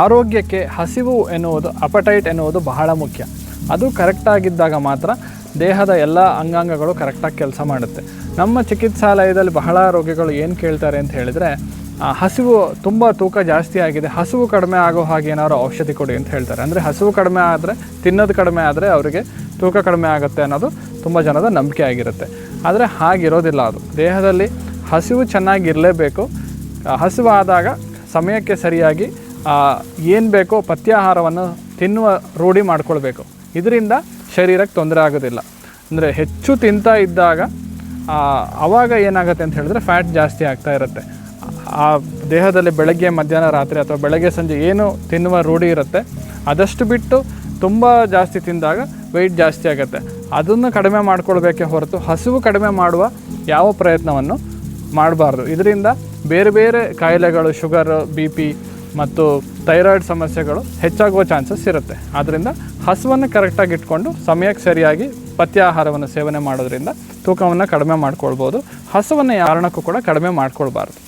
ಆರೋಗ್ಯಕ್ಕೆ ಹಸಿವು ಎನ್ನುವುದು ಅಪಟೈಟ್ ಎನ್ನುವುದು ಬಹಳ ಮುಖ್ಯ. ಅದು ಕರೆಕ್ಟಾಗಿದ್ದಾಗ ಮಾತ್ರ ದೇಹದ ಎಲ್ಲ ಅಂಗಾಂಗಗಳು ಕರೆಕ್ಟಾಗಿ ಕೆಲಸ ಮಾಡುತ್ತೆ. ನಮ್ಮ ಚಿಕಿತ್ಸಾಲಯದಲ್ಲಿ ಬಹಳ ರೋಗಿಗಳು ಏನು ಕೇಳ್ತಾರೆ ಅಂತ ಹೇಳಿದರೆ ಹಸಿವು ತುಂಬ ತೂಕ ಜಾಸ್ತಿ ಆಗಿದೆ, ಹಸಿವು ಕಡಿಮೆ ಆಗೋ ಹಾಗೆ ಏನಾದ್ರು ಔಷಧಿ ಕೊಡಿ ಅಂತ ಹೇಳ್ತಾರೆ. ಅಂದರೆ ಹಸಿವು ಕಡಿಮೆ ಆದರೆ, ತಿನ್ನೋದು ಕಡಿಮೆ ಆದರೆ ಅವರಿಗೆ ತೂಕ ಕಡಿಮೆ ಆಗುತ್ತೆ ಅನ್ನೋದು ತುಂಬ ಜನದ ನಂಬಿಕೆ ಆಗಿರುತ್ತೆ. ಆದರೆ ಹಾಗಿರೋದಿಲ್ಲ ಅದು. ದೇಹದಲ್ಲಿ ಹಸಿವು ಚೆನ್ನಾಗಿರಲೇಬೇಕು. ಹಸಿವಾದಾಗ ಸಮಯಕ್ಕೆ ಸರಿಯಾಗಿ ಏನು ಬೇಕೋ ಪಥ್ಯಾಹಾರವನ್ನು ತಿನ್ನುವ ರೂಢಿ ಮಾಡ್ಕೊಳ್ಬೇಕು. ಇದರಿಂದ ಶರೀರಕ್ಕೆ ತೊಂದರೆ ಆಗೋದಿಲ್ಲ. ಅಂದರೆ ಹೆಚ್ಚು ತಿಂತಾ ಇದ್ದಾಗ ಆವಾಗ ಏನಾಗುತ್ತೆ ಅಂತ ಹೇಳಿದ್ರೆ ಫ್ಯಾಟ್ ಜಾಸ್ತಿ ಆಗ್ತಾ ಇರುತ್ತೆ. ಆ, ದೇಹದಲ್ಲಿ ಬೆಳಗ್ಗೆ, ಮಧ್ಯಾಹ್ನ, ರಾತ್ರಿ ಅಥವಾ ಬೆಳಗ್ಗೆ, ಸಂಜೆ ಏನು ತಿನ್ನುವ ರೂಢಿ ಇರುತ್ತೆ, ಅದಷ್ಟು ಬಿಟ್ಟು ತುಂಬ ಜಾಸ್ತಿ ತಿಂದಾಗ ವೆಯ್ಟ್ ಜಾಸ್ತಿ ಆಗುತ್ತೆ. ಅದನ್ನು ಕಡಿಮೆ ಮಾಡ್ಕೊಳ್ಬೇಕೆ ಹೊರತು ಹಸಿವು ಕಡಿಮೆ ಮಾಡುವ ಯಾವ ಪ್ರಯತ್ನವನ್ನು ಮಾಡಬಾರ್ದು. ಇದರಿಂದ ಬೇರೆ ಬೇರೆ ಕಾಯಿಲೆಗಳು ಶುಗರ್ ಬಿ ಪಿ ಮತ್ತು ಥೈರಾಯ್ಡ್ ಸಮಸ್ಯೆಗಳು ಹೆಚ್ಚಾಗುವ ಚಾನ್ಸಸ್ ಇರುತ್ತೆ. ಆದ್ದರಿಂದ ಹಸುವನ್ನು ಕರೆಕ್ಟಾಗಿ ಇಟ್ಕೊಂಡು ಸಮಯಕ್ಕೆ ಸರಿಯಾಗಿ ಪಥ್ಯ ಆಹಾರವನ್ನು ಸೇವನೆ ಮಾಡೋದ್ರಿಂದ ತೂಕವನ್ನು ಕಡಿಮೆ ಮಾಡ್ಕೊಳ್ಬೋದು. ಹಸುವನ್ನು ಕಾರಣಕ್ಕೂ ಕೂಡ ಕಡಿಮೆ ಮಾಡ್ಕೊಳ್ಬಾರ್ದು.